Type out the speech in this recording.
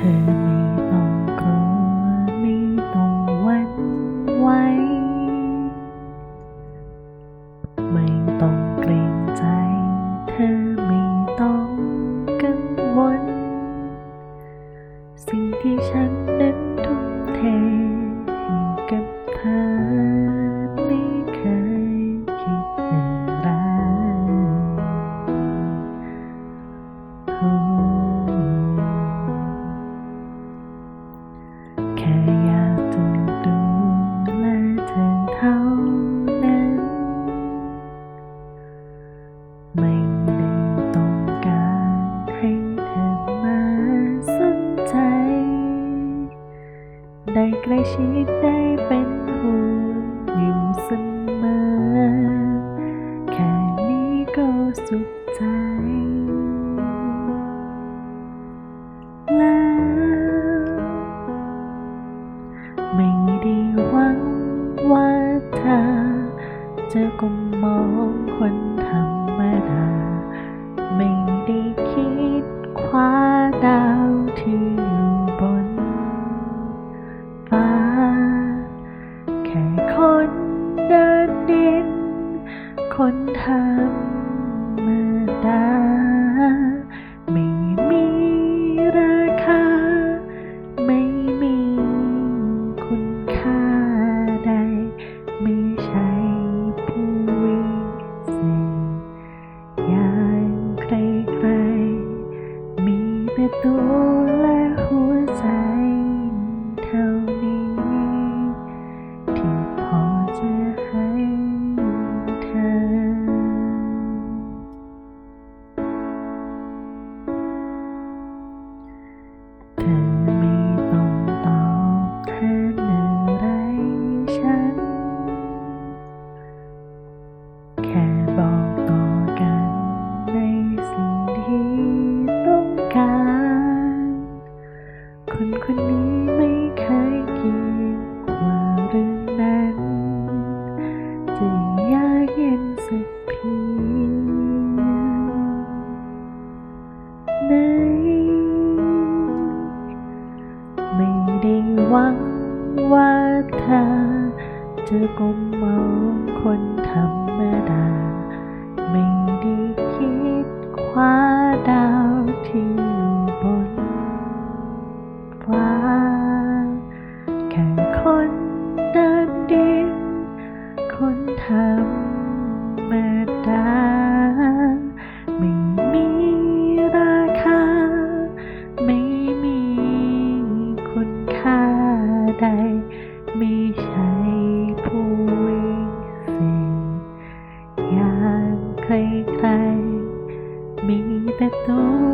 เธอไม่ต้องกลัวไม่ต้องหวั่นไหวไม่ต้องเกรงใจ เธอไม่ต้องกังวลสิ่งที่ฉัน ใกล้ชิดได้เป็นห่วงอยู่เสมอ แค่นี้ก็สุขใจ แล้ว ไม่ได้หวังว่าเธอจะก้มมองคนธร คนธรรมดาไม่ คนนนี้ไม่เคยคิดว่าเรื่องนั้นจะยากเย็นสักเพียงไหนไม่ได้หวังว่าเธอจะก้มมองคนธรรมดา ว้า แค่คนเดินดิน คนทำรมดา ไม่มีราคา ไม่มีคุณค่าใด ไม่ใช่ผู้วิเศอย่างใครๆ มีแต่ตัว